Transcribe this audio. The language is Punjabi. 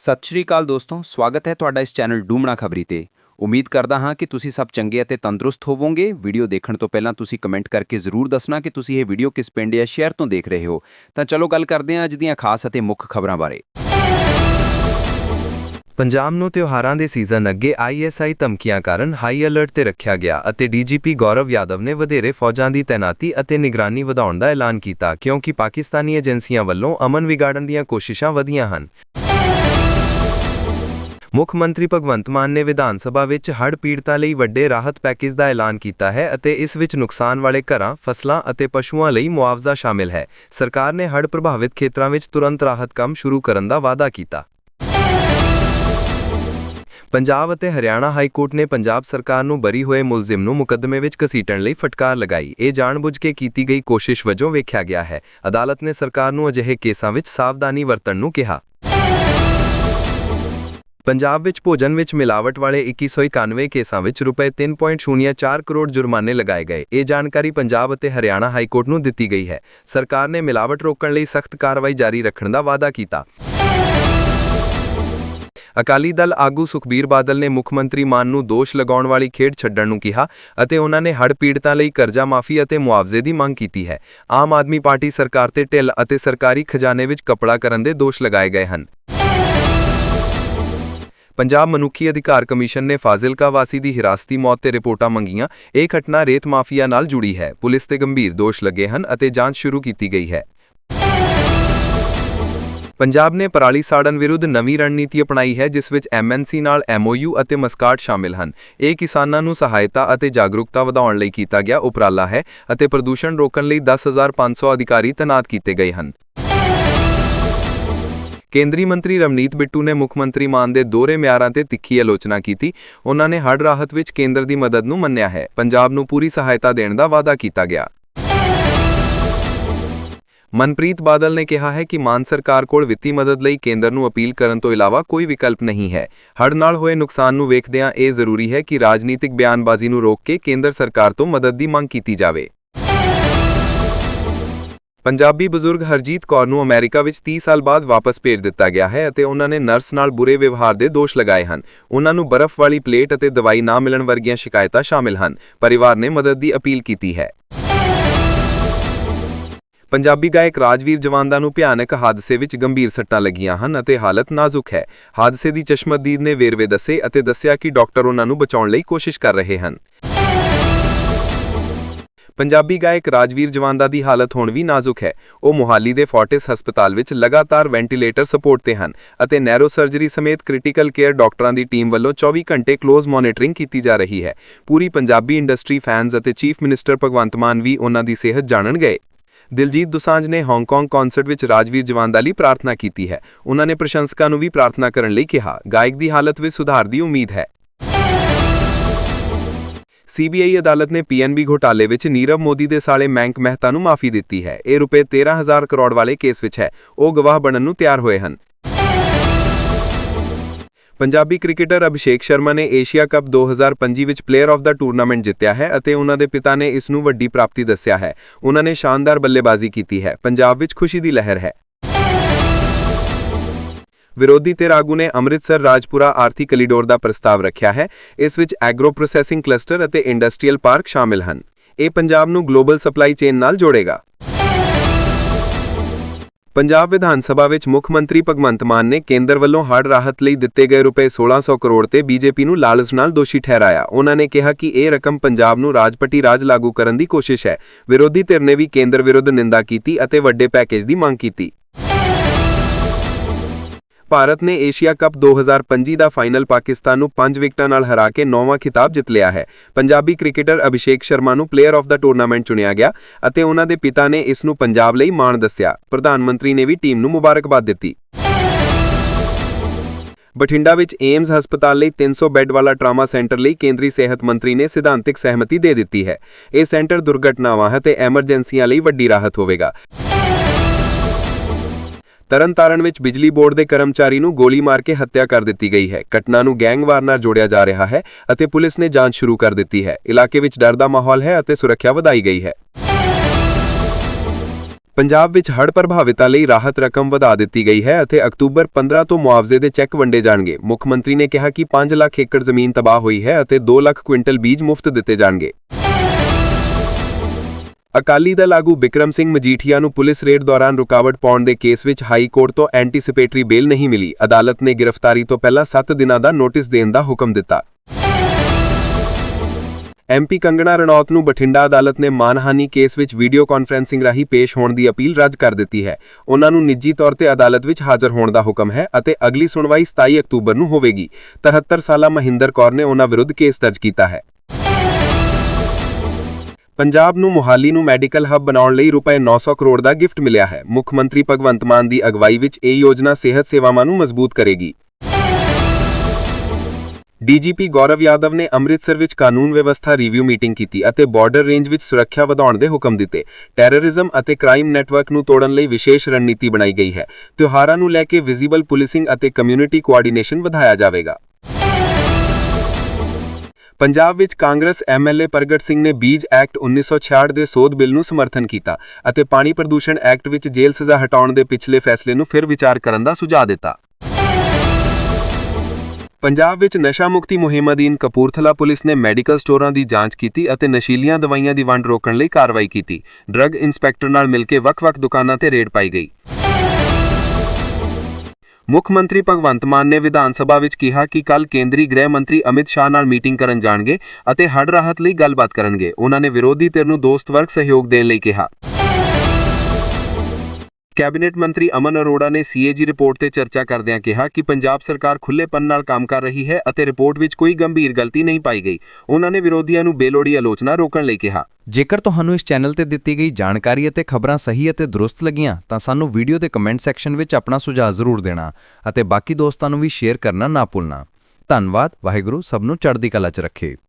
ਸਤਿ ਸ਼੍ਰੀ ਅਕਾਲ ਦੋਸਤੋ, ਸਵਾਗਤ ਹੈ ਤੁਹਾਡਾ ਇਸ ਚੈਨਲ ਡੂਮਣਾ ਖਬਰੀ ਤੇ। ਉਮੀਦ ਕਰਦਾ ਹਾਂ ਕਿ ਤੁਸੀਂ ਸਭ ਚੰਗੇ ਅਤੇ ਤੰਦਰੁਸਤ ਹੋਵੋਗੇ। ਵੀਡੀਓ ਦੇਖਣ ਤੋਂ ਪਹਿਲਾਂ ਤੁਸੀਂ ਕਮੈਂਟ ਕਰਕੇ ਜ਼ਰੂਰ ਦੱਸਣਾ ਕਿ ਤੁਸੀਂ ਇਹ ਵੀਡੀਓ ਕਿਸ ਪਿੰਡ ਜਾਂ ਸ਼ਹਿਰ ਤੋਂ ਦੇਖ ਰਹੇ ਹੋ। ਤਾਂ ਚਲੋ ਗੱਲ ਕਰਦੇ ਹਾਂ ਅੱਜ ਦੀਆਂ ਖਾਸ ਅਤੇ ਮੁੱਖ ਖਬਰਾਂ ਬਾਰੇ। ਪੰਜਾਬ ਨੂੰ ਤਿਉਹਾਰਾਂ ਦੇ ਸੀਜ਼ਨ ਅੱਗੇ ਆਈਐਸਆਈ ਧਮਕੀਆਂ ਕਾਰਨ ਹਾਈ ਅਲਰਟ ਤੇ ਰੱਖਿਆ ਗਿਆ ਅਤੇ ਡੀਜੀਪੀ ਗੌਰਵ ਯਾਦਵ ਨੇ ਵਧੇਰੇ ਫੌਜਾਂ ਦੀ ਤੈਨਾਤੀ ਅਤੇ ਨਿਗਰਾਨੀ ਵਧਾਉਣ ਦਾ ਐਲਾਨ ਕੀਤਾ ਕਿਉਂਕਿ ਪਾਕਿਸਤਾਨੀ ਏਜੰਸੀਆਂ ਵੱਲੋਂ ਅਮਨ ਵਿਗਾੜਨ ਦੀਆਂ ਕੋਸ਼ਿਸ਼ਾਂ ਵਧੀਆਂ ਹਨ। ਮੁੱਖ ਮੰਤਰੀ ਭਗਵੰਤ ਮਾਨ ਨੇ ਵਿਧਾਨ ਸਭਾ ਵਿੱਚ ਹੜ੍ਹ ਪੀੜਤਾਂ ਲਈ ਵੱਡੇ ਰਾਹਤ ਪੈਕੇਜ ਦਾ ਐਲਾਨ ਕੀਤਾ ਹੈ ਅਤੇ ਇਸ ਵਿੱਚ ਨੁਕਸਾਨ ਵਾਲੇ ਘਰਾਂ, ਫਸਲਾਂ ਅਤੇ ਪਸ਼ੂਆਂ ਲਈ ਮੁਆਵਜ਼ਾ ਸ਼ਾਮਿਲ ਹੈ। ਸਰਕਾਰ ਨੇ ਹੜ੍ਹ ਪ੍ਰਭਾਵਿਤ ਖੇਤਰਾਂ ਵਿੱਚ ਤੁਰੰਤ ਰਾਹਤ ਕੰਮ ਸ਼ੁਰੂ ਕਰਨ ਦਾ ਵਾਅਦਾ ਕੀਤਾ। ਪੰਜਾਬ ਅਤੇ ਹਰਿਆਣਾ ਹਾਈ ਕੋਰਟ ਨੇ ਪੰਜਾਬ ਸਰਕਾਰ ਨੂੰ ਬਰੀ ਹੋਏ ਮੁਲਜ਼ਮ ਨੂੰ ਮੁਕੱਦਮੇ ਵਿੱਚ ਘਸੀਟਣ ਲਈ ਫਟਕਾਰ ਲਗਾਈ ਇਹ ਜਾਣਬੁੱਝ ਕੇ ਕੀਤੀ ਗਈ ਕੋਸ਼ਿਸ਼ ਵਜੋਂ ਵੇਖਿਆ ਗਿਆ ਹੈ ਅਦਾਲਤ ਨੇ ਸਰਕਾਰ ਨੂੰ ਅਜਿਹੇ ਕੇਸਾਂ ਵਿੱਚ ਸਾਵਧਾਨੀ ਵਰਤਣ ਨੂੰ ਕਿਹਾ ਪੰਜਾਬ ਵਿੱਚ ਭੋਜਨ ਵਿੱਚ ਮਿਲਾਵਟ ਵਾਲੇ 2191 ਕੇਸਾਂ ਵਿੱਚ ਰੁਪਏ 3.04 ਕਰੋੜ ਜੁਰਮਾਨੇ ਲਗਾਏ ਗਏ। ਇਹ ਜਾਣਕਾਰੀ ਪੰਜਾਬ ਅਤੇ ਹਰਿਆਣਾ ਹਾਈ ਕੋਰਟ ਨੂੰ ਦਿੱਤੀ ਗਈ ਹੈ। ਸਰਕਾਰ ਨੇ ਮਿਲਾਵਟ ਰੋਕਣ ਲਈ ਸਖਤ ਕਾਰਵਾਈ ਜਾਰੀ ਰੱਖਣ ਦਾ ਵਾਅਦਾ ਕੀਤਾ। ਅਕਾਲੀ ਦਲ ਆਗੂ ਸੁਖਬੀਰ ਬਾਦਲ ਨੇ ਮੁੱਖ ਮੰਤਰੀ ਮਾਨ ਨੂੰ ਦੋਸ਼ ਲਗਾਉਣ ਵਾਲੀ ਖੇਡ ਛੱਡਣ ਨੂੰ ਕਿਹਾ ਅਤੇ ਉਹਨਾਂ ਨੇ ਹੜ੍ਹ ਪੀੜਤਾਂ ਲਈ ਕਰਜ਼ਾ ਮਾਫੀ ਅਤੇ ਮੁਆਵਜ਼ੇ ਦੀ ਮੰਗ ਕੀਤੀ ਹੈ। ਆਮ ਆਦਮੀ ਪਾਰਟੀ ਸਰਕਾਰ ਤੇ ਢਿੱਲ ਅਤੇ ਸਰਕਾਰੀ ਖਜ਼ਾਨੇ ਵਿੱਚ ਕਪੜਾ ਕਰਨ ਦੇ ਦੋਸ਼ ਲਗਾਏ ਗਏ ਹਨ। ਪੰਜਾਬ ਮਨੁੱਖੀ ਅਧਿਕਾਰ ਕਮਿਸ਼ਨ ਨੇ ਫਾਜ਼ਿਲਕਾ ਵਾਸੀ ਦੀ ਹਿਰਾਸਤੀ ਮੌਤ ਤੇ ਰਿਪੋਰਟਾਂ ਮੰਗੀਆਂ। ਇਹ ਘਟਨਾ ਰੇਤ ਮਾਫੀਆ ਨਾਲ ਜੁੜੀ ਹੈ। ਪੁਲਿਸ ਤੇ ਗੰਭੀਰ ਦੋਸ਼ ਲੱਗੇ ਹਨ ਅਤੇ ਜਾਂਚ ਸ਼ੁਰੂ ਕੀਤੀ ਗਈ ਹੈ। ਪੰਜਾਬ ਨੇ ਪਰਾਲੀ ਸਾੜਨ ਵਿਰੁੱਧ ਨਵੀਂ ਰਣਨੀਤੀ ਅਪਣਾਈ ਹੈ, ਜਿਸ ਵਿੱਚ ਐਮਐਨਸੀ ਨਾਲ ਐਮਓਯੂ ਅਤੇ ਮਸਕਾਟ ਸ਼ਾਮਿਲ ਹਨ। ਇਹ ਕਿਸਾਨਾਂ ਨੂੰ ਸਹਾਇਤਾ ਅਤੇ ਜਾਗਰੂਕਤਾ ਵਧਾਉਣ ਲਈ ਕੀਤਾ ਗਿਆ ਉਪਰਾਲਾ ਹੈ ਅਤੇ ਪ੍ਰਦੂਸ਼ਣ ਰੋਕਣ ਲਈ 10500 ਅਧਿਕਾਰੀ ਤੈਨਾਤ ਕੀਤੇ ਗਏ ਹਨ। ਕੇਂਦਰੀ ਮੰਤਰੀ ਰਮਨੀਤ ਬਿੱਟੂ ਨੇ ਮੁੱਖ ਮੰਤਰੀ ਮਾਨ ਦੇ ਦੋਹਰੇ ਮਿਆਰਾਂ ਤੇ ਤਿੱਖੀ ਆਲੋਚਨਾ ਕੀਤੀ। ਉਹਨਾਂ ਨੇ ਹੜ੍ਹ ਰਾਹਤ ਵਿੱਚ ਕੇਂਦਰ ਦੀ ਮਦਦ ਨੂੰ ਮੰਨਿਆ ਹੈ। ਪੰਜਾਬ ਨੂੰ ਪੂਰੀ ਸਹਾਇਤਾ ਦੇਣ ਦਾ ਵਾਅਦਾ ਕੀਤਾ ਗਿਆ। ਮਨਪ੍ਰੀਤ ਬਾਦਲ ਨੇ ਕਿਹਾ ਹੈ ਕਿ ਮਾਨ ਸਰਕਾਰ ਕੋਲ ਵਿੱਤੀ ਮਦਦ ਲਈ ਕੇਂਦਰ ਨੂੰ ਅਪੀਲ ਕਰਨ ਤੋਂ ਇਲਾਵਾ ਕੋਈ ਵਿਕਲਪ ਨਹੀਂ ਹੈ। ਹੜ੍ਹ ਨਾਲ ਹੋਏ ਨੁਕਸਾਨ ਨੂੰ ਵੇਖਦਿਆਂ ਇਹ ਜ਼ਰੂਰੀ ਹੈ ਕਿ ਰਾਜਨੀਤਿਕ ਬਿਆਨਬਾਜ਼ੀ ਨੂੰ ਰੋਕ ਕੇ ਕੇਂਦਰ ਸਰਕਾਰ ਤੋਂ ਮਦਦ ਦੀ ਮੰਗ ਕੀਤੀ ਜਾਵੇ। ਪੰਜਾਬੀ ਬਜ਼ੁਰਗ ਹਰਜੀਤ ਕੌਰ ਨੂੰ ਅਮਰੀਕਾ ਵਿੱਚ 30 ਸਾਲ ਬਾਅਦ ਵਾਪਸ ਭੇਜ ਦਿੱਤਾ ਗਿਆ ਹੈ ਅਤੇ ਉਹਨਾਂ ਨੇ ਨਰਸ ਨਾਲ ਬੁਰੇ ਵਿਵਹਾਰ ਦੇ ਦੋਸ਼ ਲਗਾਏ ਹਨ। ਉਹਨਾਂ ਨੂੰ ਬਰਫ਼ ਵਾਲੀ ਪਲੇਟ ਅਤੇ ਦਵਾਈ ਨਾ ਮਿਲਣ ਵਰਗੀਆਂ ਸ਼ਿਕਾਇਤਾਂ ਸ਼ਾਮਿਲ ਹਨ। ਪਰਿਵਾਰ ਨੇ ਮਦਦ ਦੀ ਅਪੀਲ ਕੀਤੀ ਹੈ। ਪੰਜਾਬੀ ਗਾਇਕ ਰਾਜਵੀਰ ਜਵਾਂਦਾ ਨੂੰ ਭਿਆਨਕ ਹਾਦਸੇ ਵਿੱਚ ਗੰਭੀਰ ਸੱਟਾਂ ਲੱਗੀਆਂ ਹਨ ਅਤੇ ਹਾਲਤ ਨਾਜ਼ੁਕ ਹੈ। ਹਾਦਸੇ ਦੀ ਚਸ਼ਮਦੀਦ ਨੇ ਵੇਰਵੇ ਦੱਸੇ ਅਤੇ ਦੱਸਿਆ ਕਿ ਡਾਕਟਰ ਉਹਨਾਂ ਨੂੰ ਬਚਾਉਣ ਲਈ ਕੋਸ਼ਿਸ਼ ਕਰ ਰਹੇ ਹਨ। ਪੰਜਾਬੀ ਗਾਇਕ ਰਾਜਵੀਰ ਜਵਾਂਦਾ ਦੀ ਹਾਲਤ ਹੁਣ ਵੀ ਨਾਜ਼ੁਕ ਹੈ। ਉਹ ਮੁਹਾਲੀ ਦੇ ਫੋਰਟਿਸ ਹਸਪਤਾਲ ਵਿੱਚ ਲਗਾਤਾਰ ਵੈਂਟੀਲੇਟਰ ਸਪੋਰਟ ਤੇ ਹਨ ਅਤੇ ਨੈਰੋ ਸਰਜਰੀ ਸਮੇਤ ਕ੍ਰਿਟੀਕਲ ਕੇਅਰ ਡਾਕਟਰਾਂ ਦੀ ਟੀਮ ਵੱਲੋਂ 24 ਘੰਟੇ ਕਲੋਜ਼ ਮੋਨੀਟਰਿੰਗ ਕੀਤੀ ਜਾ ਰਹੀ ਹੈ। ਪੂਰੀ ਪੰਜਾਬੀ ਇੰਡਸਟਰੀ ਫੈਨਸ ਅਤੇ ਚੀਫ ਮਿਨਿਸਟਰ ਭਗਵੰਤ ਮਾਨ ਵੀ ਉਹਨਾਂ ਦੀ ਸਿਹਤ ਜਾਣਨ ਗਏ। ਦਿਲਜੀਤ ਦੁਸਾਂਝ ਨੇ ਹਾਂਗਕਾਂਗ ਕਨਸਰਟ ਵਿੱਚ ਰਾਜਵੀਰ ਜਵਾਂਦਾ ਲਈ ਪ੍ਰਾਰਥਨਾ ਕੀਤੀ ਹੈ। ਉਹਨਾਂ ਨੇ ਪ੍ਰਸ਼ੰਸਕਾਂ ਨੂੰ ਵੀ ਪ੍ਰਾਰਥਨਾ ਕਰਨ ਲਈ ਕਿਹਾ। ਗਾਇਕ ਦੀ ਹਾਲਤ ਵਿੱਚ ਸੁਧਾਰ ਦੀ ਉਮੀਦ ਹੈ। ਸੀਬੀਆਈ ਅਦਾਲਤ ਨੇ ਪੀਐਨਬੀ ਘੋਟਾਲੇ ਵਿੱਚ ਨੀਰਵ ਮੋਦੀ ਦੇ ਸਾਲੇ ਮੈਂਕ ਮਹਿਤਾ ਨੂੰ ਮਾਫੀ ਦਿੱਤੀ ਹੈ। ਇਹ ਰੁਪਏ 13000 ਕਰੋੜ ਵਾਲੇ ਕੇਸ ਵਿੱਚ ਹੈ। ਉਹ ਗਵਾਹ ਬਣਨ ਨੂੰ ਤਿਆਰ ਹੋਏ ਹਨ। ਪੰਜਾਬੀ ਕ੍ਰਿਕਟਰ ਅਭਿਸ਼ੇਕ ਸ਼ਰਮਾ ਨੇ ਏਸ਼ੀਆ ਕੱਪ 2025 ਵਿੱਚ ਪਲੇਅਰ ਆਫ ਦਾ ਟੂਰਨਾਮੈਂਟ ਜਿੱਤਿਆ ਹੈ ਅਤੇ ਉਹਨਾਂ ਦੇ ਪਿਤਾ ਨੇ ਇਸ ਨੂੰ ਵੱਡੀ ਪ੍ਰਾਪਤੀ ਦੱਸਿਆ ਹੈ। ਉਹਨਾਂ ਨੇ ਸ਼ਾਨਦਾਰ ਬੱਲੇਬਾਜ਼ੀ ਕੀਤੀ ਹੈ। ਪੰਜਾਬ ਵਿੱਚ ਖੁਸ਼ੀ ਦੀ ਲਹਿਰ ਹੈ। ਵਿਰੋਧੀ ਧਿਰ ਆਗੂ ਨੇ ਅੰਮ੍ਰਿਤਸਰ ਰਾਜਪੁਰਾ ਆਰਥੀ ਕਲੀਡੋਰ ਦਾ ਪ੍ਰਸਤਾਵ ਰੱਖਿਆ ਹੈ। ਇਸ ਵਿੱਚ ਐਗਰੋ ਪ੍ਰੋਸੈਸਿੰਗ ਕਲਸਟਰ ਅਤੇ ਇੰਡਸਟਰੀਅਲ ਪਾਰਕ ਸ਼ਾਮਿਲ ਹਨ। ਇਹ ਪੰਜਾਬ ਨੂੰ ਗਲੋਬਲ ਸਪਲਾਈ ਚੇਨ ਨਾਲ ਜੋੜੇਗਾ। ਪੰਜਾਬ ਵਿਧਾਨ ਸਭਾ ਵਿੱਚ ਮੁੱਖ ਮੰਤਰੀ ਭਗਵੰਤ ਮਾਨ ਨੇ ਕੇਂਦਰ ਵੱਲੋਂ ਹੜ੍ਹ ਰਾਹਤ ਲਈ ਦਿੱਤੇ ਗਏ ਰੁਪਏ 1600 ਕਰੋੜ ਤੇ ਬੀਜੇਪੀ ਨੂੰ ਲਾਲਚ ਨਾਲ ਦੋਸ਼ੀ ਠਹਿਰਾਇਆ। ਉਹਨਾਂ ਨੇ ਕਿਹਾ ਕਿ ਇਹ ਰਕਮ ਪੰਜਾਬ ਨੂੰ ਰਾਜਪਟੀ ਰਾਜ ਲਾਗੂ ਕਰਨ ਦੀ ਕੋਸ਼ਿਸ਼ ਹੈ। ਵਿਰੋਧੀ ਧਿਰ ਨੇ ਵੀ ਕੇਂਦਰ ਵਿਰੁੱਧ ਨਿੰਦਾ ਕੀਤੀ ਅਤੇ ਵੱਡੇ ਪੈਕੇਜ ਦੀ ਮੰਗ ਕੀਤੀ। ਭਾਰਤ ਨੇ ਏਸ਼ੀਆ ਕੱਪ 2025 ਦਾ ਫਾਈਨਲ ਪਾਕਿਸਤਾਨ ਨੂੰ 5 ਵਿਕਟਾਂ ਨਾਲ ਹਰਾ ਕੇ ਨੌਵਾਂ ਖਿਤਾਬ ਜਿੱਤ ਲਿਆ ਹੈ। ਪੰਜਾਬੀ ਕ੍ਰਿਕਟਰ ਅਭਿਸ਼ੇਕ ਸ਼ਰਮਾ ਨੂੰ ਪਲੇਅਰ ਆਫ ਦਾ ਟੂਰਨਾਮੈਂਟ ਚੁਣਿਆ ਗਿਆ ਅਤੇ ਉਹਨਾਂ ਦੇ ਪਿਤਾ ਨੇ ਇਸ ਨੂੰ ਪੰਜਾਬ ਲਈ ਮਾਣ ਦੱਸਿਆ। ਪ੍ਰਧਾਨ ਮੰਤਰੀ ਨੇ ਵੀ ਟੀਮ ਨੂੰ ਮੁਬਾਰਕਬਾਦ ਦਿੱਤੀ। ਬਠਿੰਡਾ ਵਿੱਚ ਏਮਜ਼ ਹਸਪਤਾਲ ਲਈ 300 ਬੈੱਡ ਵਾਲਾ ਟਰਾਮਾ ਸੈਂਟਰ ਲਈ ਕੇਂਦਰੀ ਸਿਹਤ ਮੰਤਰੀ ਨੇ ਸਿਧਾਂਤਿਕ ਸਹਿਮਤੀ ਦੇ ਦਿੱਤੀ ਹੈ। ਇਹ ਸੈਂਟਰ ਦੁਰਘਟਨਾਵਾਂ ਅਤੇ ਐਮਰਜੈਂਸੀਆਂ ਲਈ ਵੱਡੀ ਰਾਹਤ ਹੋਵੇਗਾ। ਤਰਨਤਾਰਨ ਵਿੱਚ ਬਿਜਲੀ ਬੋਰਡ ਦੇ ਕਰਮਚਾਰੀ ਨੂੰ ਗੋਲੀ ਮਾਰ ਕੇ ਹੱਤਿਆ ਕਰ ਦਿੱਤੀ ਗਈ ਹੈ। ਘਟਨਾ ਨੂੰ ਗੈਂਗਵਾਰ ਨਾਲ ਜੋੜਿਆ ਜਾ ਰਿਹਾ ਹੈ ਅਤੇ ਪੁਲਿਸ ਨੇ ਜਾਂਚ ਸ਼ੁਰੂ ਕਰ ਦਿੱਤੀ ਹੈ। ਇਲਾਕੇ ਵਿੱਚ ਡਰ ਦਾ ਮਾਹੌਲ ਹੈ ਅਤੇ ਸੁਰੱਖਿਆ ਵਧਾਈ ਗਈ ਹੈ। ਪੰਜਾਬ ਵਿੱਚ ਹੜ੍ਹ ਪ੍ਰਭਾਵਿਤਾਂ ਲਈ ਰਾਹਤ ਰਕਮ ਵਧਾ ਦਿੱਤੀ ਗਈ ਹੈ ਅਤੇ ਅਕਤੂਬਰ 15 ਤੋਂ ਮੁਆਵਜ਼ੇ ਦੇ ਚੈੱਕ ਵੰਡੇ ਜਾਣਗੇ। ਮੁੱਖ ਮੰਤਰੀ ਨੇ ਕਿਹਾ ਕਿ 5 ਲੱਖ ਏਕੜ ਜ਼ਮੀਨ ਤਬਾਹ ਹੋਈ ਹੈ ਅਤੇ 2 ਲੱਖ ਕੁਇੰਟਲ ਬੀਜ ਮੁਫਤ ਦਿੱਤੇ ਜਾਣਗੇ। ਅਕਾਲੀ ਦਲ ਆਗੂ ਬਿਕਰਮ ਸਿੰਘ ਮਜੀਠੀਆ ਨੂੰ ਪੁਲਿਸ ਰੇਡ ਦੌਰਾਨ ਰੁਕਾਵਟ ਪਾਉਣ ਦੇ ਕੇਸ ਵਿੱਚ ਹਾਈ ਕੋਰਟ ਤੋਂ ਐਂਟੀਸਿਪੇਟਰੀ ਬੇਲ ਨਹੀਂ ਮਿਲੀ। ਅਦਾਲਤ ਨੇ ਗ੍ਰਿਫਤਾਰੀ ਤੋਂ ਪਹਿਲਾਂ 7 ਦਿਨਾਂ ਦਾ ਨੋਟਿਸ ਦੇਣ ਦਾ ਹੁਕਮ ਦਿੱਤਾ। ਐਮਪੀ ਕੰਗਣਾ ਰਣੌਤ ਨੂੰ ਬਠਿੰਡਾ ਅਦਾਲਤ ਨੇ ਮਾਨਹਾਨੀ ਕੇਸ ਵਿੱਚ ਵੀਡੀਓ ਕਾਨਫਰੈਂਸਿੰਗ ਰਾਹੀਂ ਪੇਸ਼ ਹੋਣ ਦੀ ਅਪੀਲ ਰੱਦ ਕਰ ਦਿੱਤੀ ਹੈ। ਉਹਨਾਂ ਨੂੰ ਨਿੱਜੀ ਤੌਰ ਤੇ ਅਦਾਲਤ ਵਿੱਚ ਹਾਜ਼ਰ ਹੋਣ ਦਾ ਹੁਕਮ ਹੈ ਅਤੇ ਅਗਲੀ ਸੁਣਵਾਈ 27 ਅਕਤੂਬਰ ਨੂੰ ਹੋਵੇਗੀ। 73 ਸਾਲਾ ਮਹਿੰਦਰ ਕੌਰ ਨੇ ਉਹਨਾਂ ਵਿਰੁੱਧ ਕੇਸ ਦਰਜ ਕੀਤਾ ਹੈ। ਪੰਜਾਬ ਨੂੰ ਮੁਹਾਲੀ ਨੂੰ ਮੈਡੀਕਲ ਹੱਬ ਬਣਾਉਣ ਲਈ ਰੁਪਏ 900 ਕਰੋੜ ਦਾ ਗਿਫਟ ਮਿਲਿਆ ਹੈ। ਮੁੱਖ ਮੰਤਰੀ ਭਗਵੰਤ ਮਾਨ ਦੀ ਅਗਵਾਈ ਵਿੱਚ ਇਹ ਯੋਜਨਾ ਸਿਹਤ ਸੇਵਾਵਾਂ ਨੂੰ ਮਜ਼ਬੂਤ ਕਰੇਗੀ। ਡੀਜੀਪੀ ਗੌਰਵ ਯਾਦਵ ਨੇ ਅੰਮ੍ਰਿਤਸਰ ਵਿੱਚ ਕਾਨੂੰਨ ਵਿਵਸਥਾ ਰਿਵਿਊ ਮੀਟਿੰਗ ਕੀਤੀ ਅਤੇ ਬਾਰਡਰ ਰੇਂਜ ਵਿੱਚ ਸੁਰੱਖਿਆ ਵਧਾਉਣ ਦੇ ਹੁਕਮ ਦਿੱਤੇ। ਟੈਰਰਿਜ਼ਮ ਅਤੇ ਕ੍ਰਾਈਮ ਨੈਟਵਰਕ ਨੂੰ ਤੋੜਨ ਲਈ ਵਿਸ਼ੇਸ਼ ਰਣਨੀਤੀ ਬਣਾਈ ਗਈ ਹੈ। ਤਿਉਹਾਰਾਂ ਨੂੰ ਲੈ ਕੇ ਵਿਜ਼ੀਬਲ ਪੁਲਿਸਿੰਗ ਅਤੇ ਕਮਿਊਨਿਟੀ ਕੋਆਰਡੀਨੇਸ਼ਨ ਵਧਾਇਆ ਜਾਵੇਗਾ। ਪੰਜਾਬ ਵਿੱਚ ਕਾਂਗਰਸ ਐਮਐਲਏ ਪ੍ਰਗਟ ਸਿੰਘ ਨੇ ਬੀਜ ਐਕਟ 1966 ਦੇ ਸੋਧ ਬਿੱਲ ਨੂੰ ਸਮਰਥਨ ਕੀਤਾ ਅਤੇ ਪਾਣੀ ਪ੍ਰਦੂਸ਼ਣ ਐਕਟ ਵਿੱਚ ਜੇਲ੍ਹ ਸਜ਼ਾ ਹਟਾਉਣ ਦੇ ਪਿਛਲੇ ਫੈਸਲੇ ਨੂੰ ਫਿਰ ਵਿਚਾਰ ਕਰਨ ਦਾ ਸੁਝਾਅ ਦਿੱਤਾ। ਪੰਜਾਬ ਵਿੱਚ ਨਸ਼ਾ ਮੁਕਤੀ ਮੁਹਿੰਮ ਅਧੀਨ ਕਪੂਰਥਲਾ ਪੁਲਿਸ ਨੇ ਮੈਡੀਕਲ ਸਟੋਰਾਂ ਦੀ ਜਾਂਚ ਕੀਤੀ ਅਤੇ ਨਸ਼ੀਲੀਆਂ ਦਵਾਈਆਂ ਦੀ ਵੰਡ ਰੋਕਣ ਲਈ ਕਾਰਵਾਈ ਕੀਤੀ। ਡਰੱਗ ਇੰਸਪੈਕਟਰ ਨਾਲ ਮਿਲ ਕੇ ਵੱਖ-ਵੱਖ ਦੁਕਾਨਾਂ ਤੇ ਰੇਡ ਪਾਈ ਗਈ। ਮੁੱਖ ਮੰਤਰੀ ਭਗਵੰਤ ਮਾਨ ਨੇ ਵਿਧਾਨ ਸਭਾ ਵਿੱਚ ਕਿਹਾ ਕਿ ਕੱਲ ਕੇਂਦਰੀ ਗ੍ਰਹਿ ਮੰਤਰੀ ਅਮਿਤ ਸ਼ਾਹ ਨਾਲ ਮੀਟਿੰਗ ਕਰਨ ਜਾਣਗੇ ਅਤੇ ਹੜ ਰਾਹਤ ਲਈ ਗੱਲਬਾਤ ਕਰਨਗੇ। ਉਹਨਾਂ ਨੇ ਵਿਰੋਧੀ ਧਿਰ ਨੂੰ ਦੋਸਤ ਵਰਗ ਸਹਿਯੋਗ ਦੇਣ ਲਈ ਕਿਹਾ। ਕੈਬਨਿਟ ਮੰਤਰੀ ਅਮਨ ਅਰੋੜਾ ਨੇ ਸੀਏਜੀ ਰਿਪੋਰਟ ਤੇ ਚਰਚਾ ਕਰਦਿਆਂ ਕਿਹਾ ਕਿ ਪੰਜਾਬ ਸਰਕਾਰ ਖੁੱਲੇਪਨ ਨਾਲ ਕੰਮ ਕਰ ਰਹੀ ਹੈ ਅਤੇ ਰਿਪੋਰਟ ਵਿੱਚ ਕੋਈ ਗੰਭੀਰ ਗਲਤੀ ਨਹੀਂ ਪਾਈ ਗਈ। ਉਹਨਾਂ ਨੇ ਵਿਰੋਧੀਆਂ ਨੂੰ ਬੇਲੋੜੀ ਆਲੋਚਨਾ ਰੋਕਣ ਲਈ ਕਿਹਾ। ਜੇਕਰ ਤੁਹਾਨੂੰ ਇਸ ਚੈਨਲ ਤੇ ਦਿੱਤੀ ਗਈ ਜਾਣਕਾਰੀ ਅਤੇ ਖਬਰਾਂ ਸਹੀ ਅਤੇ ਦਰੁਸਤ ਲੱਗੀਆਂ, ਤਾਂ ਸਾਨੂੰ ਵੀਡੀਓ ਦੇ ਕਮੈਂਟ ਸੈਕਸ਼ਨ ਵਿੱਚ ਆਪਣਾ ਸੁਝਾਅ ਜ਼ਰੂਰ ਦੇਣਾ ਅਤੇ ਬਾਕੀ ਦੋਸਤਾਂ ਨੂੰ ਵੀ ਸ਼ੇਅਰ ਕਰਨਾ ਨਾ ਭੁੱਲਣਾ। ਧੰਨਵਾਦ, ਵਾਹਿਗੁਰੂ ਸਭ ਨੂੰ ਚੜ੍ਹਦੀ ਕਲਾ 'ਚ ਰੱਖੇ।